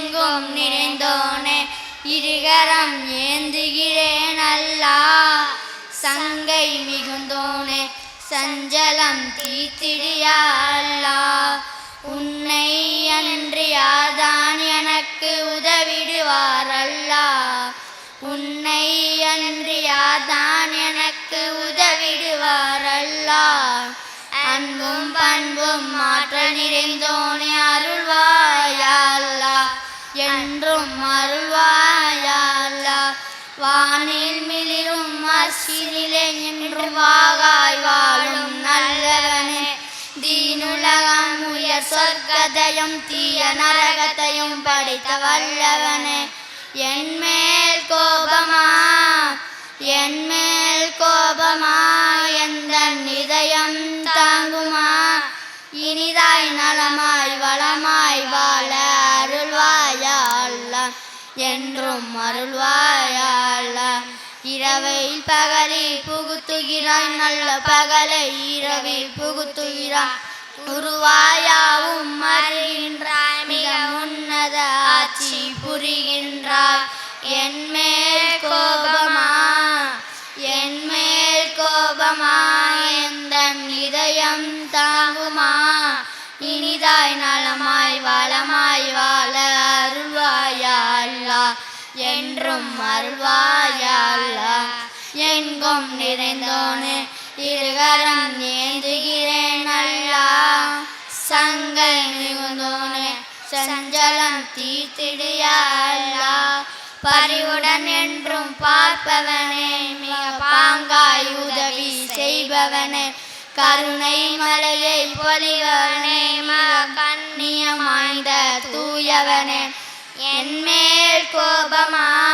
எங்கும் நிறைந்தோனே இருகரம் ஏந்துகிறேன் அல்லா. சங்கை மிகுந்தோனே சஞ்சலம் தீத்திடியா அல்லா. உன்னை அன்றி யாதான் எனக்கு உதவிடுவார் அல்லா. உன்னை அன்றி யாதான் எனக்கு உதவிடுவார் அல்லா. அன்பும் பண்பும் மாற்ற நிறைந்தோன் വാനിൽ മിളിരും മസ്ജിദിലെ ഞെണ്ടുമാകായി വാഴും നല്ലവനെ. ദീനുലകം സ്വർഗതയും തീയ നരകതയും പഠിത്ത വല്ലവനെ. എന്മേൽ കോപമാ എന്മേൽ என்றும் அருள்வாயா இரவையில் பகலில் புகுத்துகிறாய் நல்ல பகலை இரவில் புகுத்துகிறாய். உருவாயாவும் அறிகின்றாய் மிக உன்னத ஆட்சி புரிகின்றாய். என் என்றும் அருள்வாயா எங்கும் நிறைந்தோனே இருகரம் ஏந்துகிறேன் அல்லா சங்கை மிகுந்தோனே சஞ்சலம் தீர்த்திடியா அல்லா பரிவுடன் என்றும் பார்ப்பவனே மிக பாங்காய் உதவி செய்பவனே. கருணை மலையை பொலிவனே மக கண்ணியமாய்ந்த தூயவனே. என்மேல் கோபமா?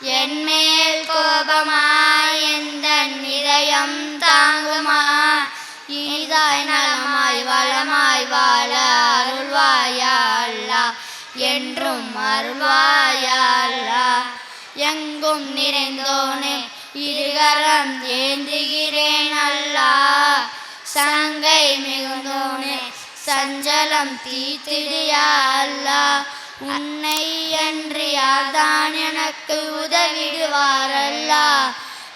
என்மேல் கோபமா? எந்த இதயம் தாங்குமா? இனிதாய் நலமாய் வளமாய் வாழ அருள்வாயல்லா என்றும் அருள்வாயல்லா எங்கும் நிறைந்தோனே இருகரம் ஏந்துகிறேன் அல்லா. சங்கை மிகுந்தோனே சஞ்சலம் தீத்திடியா அல்லா. உன்னை அன்றி யார்தான் எனக்கு உதவிடுவாரல்லா?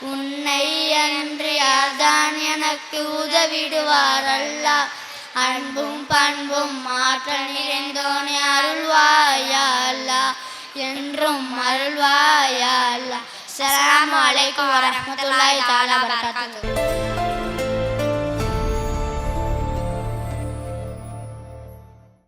உன்னை அன்றி யார்தான் எனக்கு உதவிடுவாரல்லா? அன்பும் பண்பும் மாற்ற நிறைந்தோனே அருள்வாயா என்றும் அருள்வாயா சலாம் அஸ்ஸலாமு அலைக்கும் தாலா வரகாத்து